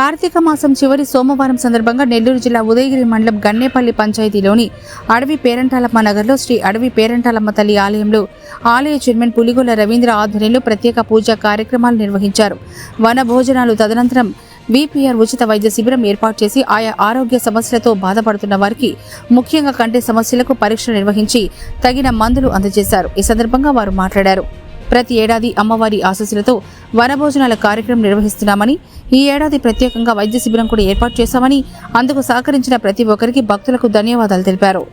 కార్తీక మాసం చివరి సోమవారం సందర్భంగా నెల్లూరు జిల్లా ఉదయగిరి మండలం గన్నేపల్లి పంచాయతీలోని అడవి పేరంటాలమ్మ నగర్లో శ్రీ అడవి పేరంటాలమ్మ తల్లి ఆలయంలో ఆలయ చైర్మన్ పులిగొల్ల రవీంద్ర ఆధ్వర్యంలో ప్రత్యేక పూజా కార్యక్రమాలు నిర్వహించారు. వన భోజనాలు తదనంతరం బీపీఆర్ ఉచిత వైద్య శిబిరం ఏర్పాటు చేసి ఆయా ఆరోగ్య సమస్యలతో బాధపడుతున్న వారికి ముఖ్యంగా కంటి సమస్యలకు పరీక్షలు నిర్వహించి తగిన మందులు అందజేశారు. ఈ సందర్భంగా వారు మాట్లాడారు. ప్రతి ఏడాది అమ్మవారి ఆశీస్సులతో వనభోజనాల కార్యక్రమం నిర్వహిస్తున్నామని ఈ ఏడాది ప్రత్యేకంగా వైద్య శిబిరం కూడా ఏర్పాటు చేశామని అందుకు సహకరించిన ప్రతి ఒక్కరికి భక్తులకు ధన్యవాదాలు తెలిపారు.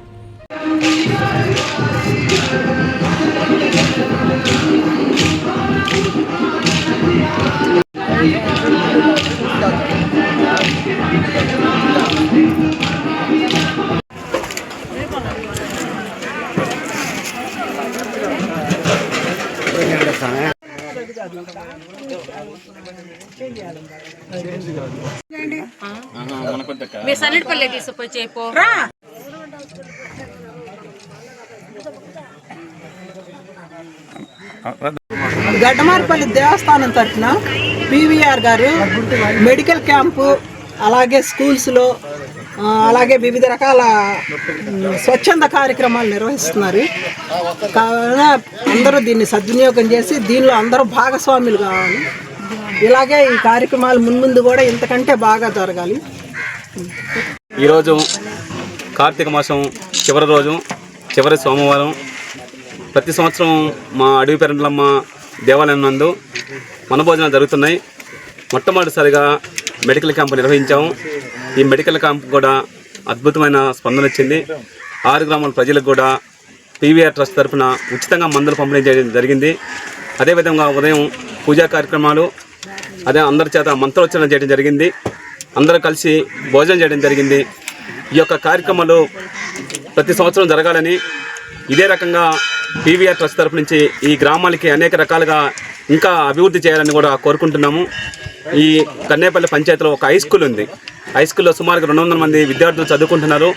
మీ సన్నిడిపల్లి తీసుకుపోయి చేయిపో గడ్డమారిపల్లి దేవస్థానం తరఫున పీవీఆర్ గారు మెడికల్ క్యాంపు అలాగే స్కూల్స్లో అలాగే వివిధ రకాల స్వచ్ఛంద కార్యక్రమాలు నిర్వహిస్తున్నారు. కావున అందరూ దీన్ని సద్వినియోగం చేసి దీనిలో అందరూ భాగస్వాములు కావాలి. ఇలాగే ఈ కార్యక్రమాలు మున్ముందు కూడా ఇంతకంటే బాగా జరగాలి. ఈరోజు కార్తీక మాసం చివరి రోజు చివరి సోమవారం. ప్రతి సంవత్సరం మా అడవి పెరండ్లమ్మ దేవాలయం నందు వనభోజనాలు జరుగుతున్నాయి. మొట్టమొదటిసారిగా మెడికల్ క్యాంపు నిర్వహించాము. ఈ మెడికల్ క్యాంప్ కూడా అద్భుతమైన స్పందన వచ్చింది ఆరు గ్రామాల ప్రజలకు కూడా పీవీఆర్ ట్రస్ట్ తరఫున ఉచితంగా మందులు పంపిణీ చేయడం జరిగింది. అదేవిధంగా ఉదయం పూజా కార్యక్రమాలు అదే అందరి చేత మంత్రోచ్చరణ చేయడం జరిగింది. అందరూ కలిసి భోజనం చేయడం జరిగింది. ఈ యొక్క కార్యక్రమాలు ప్రతి సంవత్సరం జరగాలని ఇదే రకంగా పీవీఆర్ ట్రస్ట్ తరపు నుంచి ఈ గ్రామాలకి అనేక రకాలుగా ఇంకా అభివృద్ధి చేయాలని కూడా కోరుకుంటున్నాము. ఈ కన్నేపల్లి పంచాయతీలో ఒక హై స్కూల్ ఉంది. హై స్కూల్లో సుమారుగా రెండు వందల మంది విద్యార్థులు చదువుకుంటున్నారు.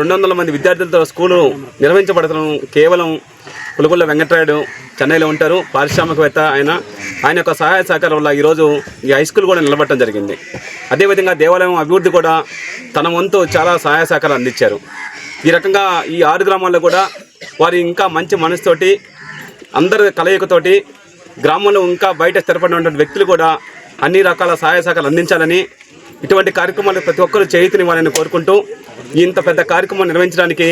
రెండు వందల మంది విద్యార్థులతో స్కూలు నిర్వహించబడటం కేవలం పులుగుళ్ళ వెంకటరాయుడు చెన్నైలో ఉంటారు. పారిశ్రామికవేత్త ఆయన. ఆయన యొక్క సహాయ సహకారం వల్ల ఈరోజు ఈ హై స్కూల్ కూడా నిలబడటం జరిగింది. అదేవిధంగా దేవాలయం అభివృద్ధి కూడా తన వంతు చాలా సహాయ సహకారం అందించారు. ఈ రకంగా ఈ ఆరు గ్రామాల్లో కూడా వారి ఇంకా మంచి మనసుతోటి అందరి కలయికతోటి గ్రామంలో ఇంకా బయట స్థిరపడినటువంటి వ్యక్తులు కూడా అన్ని రకాల సహాయ సహకారాలు అందించాలని ఇటువంటి కార్యక్రమాలు ప్రతి ఒక్కరూ చేయితనివ్వాలని కోరుకుంటూ ఇంత పెద్ద కార్యక్రమం నిర్వహించడానికి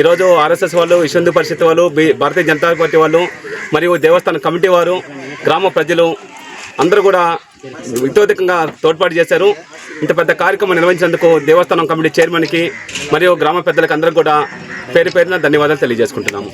ఈరోజు ఆర్ఎస్ఎస్ వాళ్ళు విశ్వందు పరిషత్ వాళ్ళు భారతీయ జనతా పార్టీ వాళ్ళు మరియు దేవస్థాన కమిటీ వారు గ్రామ ప్రజలు అందరూ కూడా ఇతోధికంగా తోడ్పాటు చేశారు. ఇంత పెద్ద కార్యక్రమం నిర్వహించినందుకు దేవస్థానం కమిటీ చైర్మన్కి మరియు గ్రామ పెద్దలకు అందరూ కూడా పేరు పేరున ధన్యవాదాలు తెలియజేసుకుంటున్నాము.